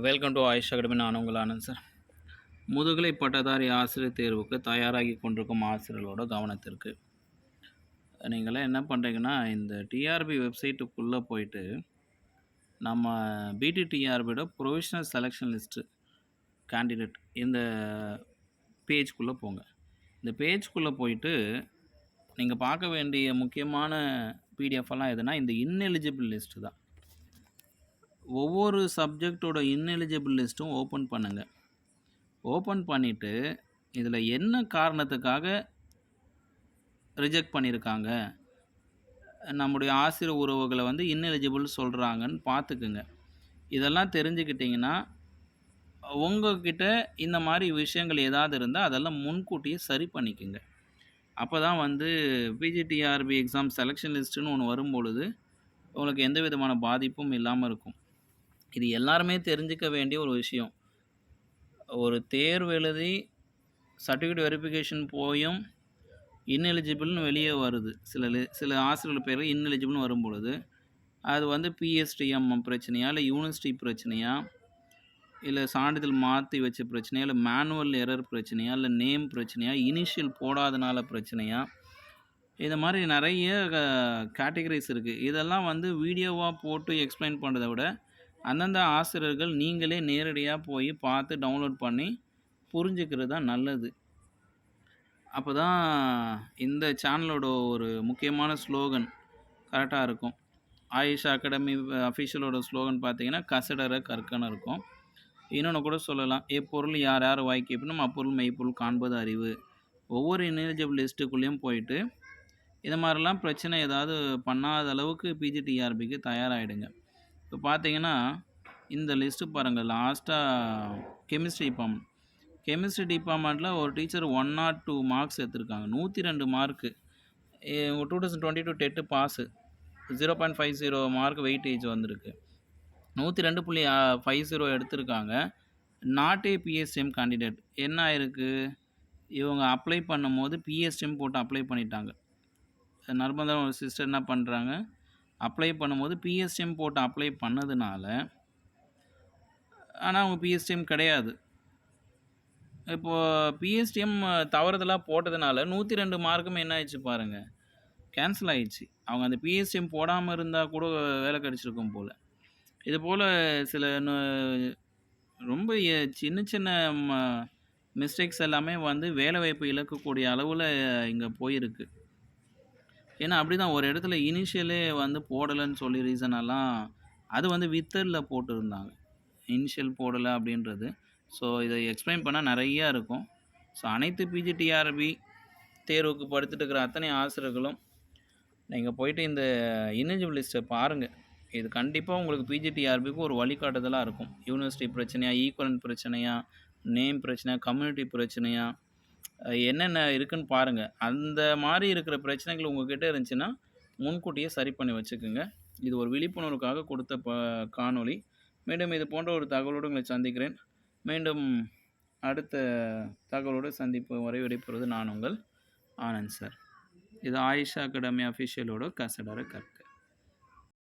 Welcome to AYUSH academy நான் உங்கள் Anand sir. முதுகலை பட்டதாரி ஆசிரியர் தேர்வுக்கு தயாராகி கொண்டிருக்கும் ஆசிரியர்களோட கவனத்திற்கு. நீங்களாம் என்ன பண்ணுறீங்கன்னா இந்த டிஆர்பி வெப்சைட்டுக்குள்ளே போயிட்டு நம்ம பிடி டிஆர்பியோட ப்ரொவிஷனல் செலெக்ஷன் லிஸ்ட்டு கேண்டிடேட் இந்த பேஜ்குள்ளே போங்க. இந்த பேஜ்குள்ளே போயிட்டு நீங்கள் பார்க்க வேண்டிய முக்கியமான பிடிஎஃப் எல்லாம் எதுனா இந்த இன்எலிஜிபிள் லிஸ்ட்டு தான். ஒவ்வொரு சப்ஜெக்டோட இன்எலிஜிபிள் லிஸ்ட்டும் ஓப்பன் பண்ணுங்கள் ஓப்பன் பண்ணிவிட்டு இதில் என்ன காரணத்துக்காக ரிஜெக்ட் பண்ணியிருக்காங்க நம்முடைய ஆசிரியர் உறவுகளை வந்து இன்எலிஜிபிள் சொல்கிறாங்கன்னு பார்த்துக்குங்க. இதெல்லாம் தெரிஞ்சுக்கிட்டிங்கன்னா உங்ககிட்ட இந்த மாதிரி விஷயங்கள் ஏதாவது இருந்தால் அதெல்லாம் முன்கூட்டியே சரி பண்ணிக்கோங்க. அப்போ தான் வந்து பிஜிடிஆர்பி எக்ஸாம் செலெக்ஷன் லிஸ்ட்டுன்னு ஒன்று வரும்பொழுது உங்களுக்கு எந்த விதமான பாதிப்பும் இல்லாமல் இருக்கும். இது எல்லாருமே தெரிஞ்சுக்க வேண்டிய ஒரு விஷயம். ஒரு தேர்வு எழுதி சர்டிஃபிகேட் வெரிஃபிகேஷன் போயும் இன்எலிஜிபிள்னு வெளியே வருது. சில சில ஆசிரியர்கள் பேர் இன்எலிஜிபிள்னு வரும்பொழுது அது வந்து பிஎஸ்டிஎம் பிரச்சனையா இல்லை யூனிவர்சிட்டி பிரச்சனையா இல்லை சான்றிதழ் மாற்றி வச்ச பிரச்சனையா இல்லை மேனுவல் எரர் பிரச்சனையா இல்லை நேம் பிரச்சனையா இனிஷியல் போடாதனால பிரச்சனையா இந்த மாதிரி நிறைய கேட்டகரிஸ் இருக்குது இதெல்லாம் வந்து வீடியோவாக போட்டு எக்ஸ்பிளைன் பண்ணுறதை விட அந்தந்த ஆசிரியர்கள் நீங்களே நேரடியாக போய் பார்த்து டவுன்லோட் பண்ணி புரிஞ்சுக்கிறது தான் நல்லது. அப்போ தான் இந்த சேனலோட ஒரு முக்கியமான ஸ்லோகன் கரெக்டாக இருக்கும். ஆயுஷ் அகாடமி அஃபிஷியலோட ஸ்லோகன் பார்த்தீங்கன்னா கசடர கற்கன்னு இருக்கும். இன்னொன்று கூட சொல்லலாம் எப்பொருள் யார் யார் வாய்க்கணும் அப்பொருள் மெய்ப்பொருள் காண்பது அறிவு. ஒவ்வொரு இன்எலிஜிபிள் லிஸ்ட்டுக்குள்ளேயும் போயிட்டு இது மாதிரிலாம் பிரச்சனை ஏதாவது பண்ணாத அளவுக்கு பிஜிடிஆர்பிக்கு தயாராகிடுங்க இப்போ பார்த்தீங்கன்னா இந்த லிஸ்ட்டு பாருங்கள். லாஸ்ட்டாக கெமிஸ்ட்ரி டிபார்ட்மெண்ட் கெமிஸ்ட்ரி டிபார்ட்மெண்ட்டில் ஒரு teacher one naught two marks எடுத்திருக்காங்க. நூற்றி ரெண்டு mark two thousand twenty two TET pass zero point five zero mark weightage வந்திருக்கு. நூற்றி ரெண்டு புள்ளி ஃபைவ் ஜீரோ எடுத்திருக்காங்க. நாட் ஏ பிஎஸ்டிஎம் கேண்டிடேட் என்ன ஆயிருக்கு? இவங்க அப்ளை பண்ணும்போது பிஎஸ்டிஎம் போட்டு அப்ளை பண்ணிட்டாங்க. நர்மதா ஒரு சிஸ்டர் என்ன பண்ணுறாங்க அப்ளை பண்ணும்போது பிஎஸ்டிஎம் போட்டு அப்ளை பண்ணதுனால ஆனால் அவங்க பிஎஸ்டிஎம் கிடையாது. இப்போது பிஎஸ்டிஎம் தவறுதலாக போட்டதுனால நூற்றி ரெண்டு மார்க்குமே என்ன ஆயிடுச்சு பாருங்கள் கேன்சல் ஆயிடுச்சு. அவங்க அந்த பிஎஸ்டிஎம் போடாமல் இருந்தால் கூட வேலை கிடச்சிருக்கும் போல். இது போல் சில ரொம்ப சின்ன சின்ன மிஸ்டேக்ஸ் எல்லாமே வந்து வேலை வாய்ப்பு இழக்கக்கூடிய அளவில் இங்கே போயிருக்கு. ஏன்னா அப்படிதான். ஒரு இடத்துல இனிஷியலே வந்து போடலைன்னு சொல்லி ரீசனெல்லாம் அது வந்து வித்தரில் போட்டுருந்தாங்க. இனிஷியல் போடலை அப்படின்றது. ஸோ இதை எக்ஸ்பிளைன் பண்ணால் நிறையா இருக்கும். ஸோ அனைத்து பிஜிடிஆர்பி தேர்வுக்கு படுத்துட்டு இருக்கிற அத்தனை ஆசிரியர்களும் நீங்கள் போயிட்டு இந்த இனிஜிபிள் லிஸ்ட்டை பாருங்கள் இது கண்டிப்பாக உங்களுக்கு பிஜிடிஆர்பிக்கு ஒரு வழிகாட்டுதலாக இருக்கும். யூனிவர்சிட்டி பிரச்சனையா ஈக்குவலன் பிரச்சனையா நேம் பிரச்சனையா கம்யூனிட்டி பிரச்சனையா என்னென்ன இருக்குன்னு பாருங்கள் அந்த மாதிரி இருக்கிற பிரச்சனைகள் உங்கள்கிட்ட இருந்துச்சுன்னா முன்கூட்டியே சரி பண்ணி வச்சுக்கோங்க. இது ஒரு விழிப்புணர்வுக்காக கொடுத்த ப காணொளி. மீண்டும் இது போன்ற ஒரு தகவலோடு உங்களை சந்திக்கிறேன். மீண்டும் அடுத்த தகவலோடு சந்திப்பு வரை விடைபெறுவது நான் உங்கள் ஆனந்த் சார். இது ஆயிஷா அகாடமி அஃபிஷியலோட கசடர கட்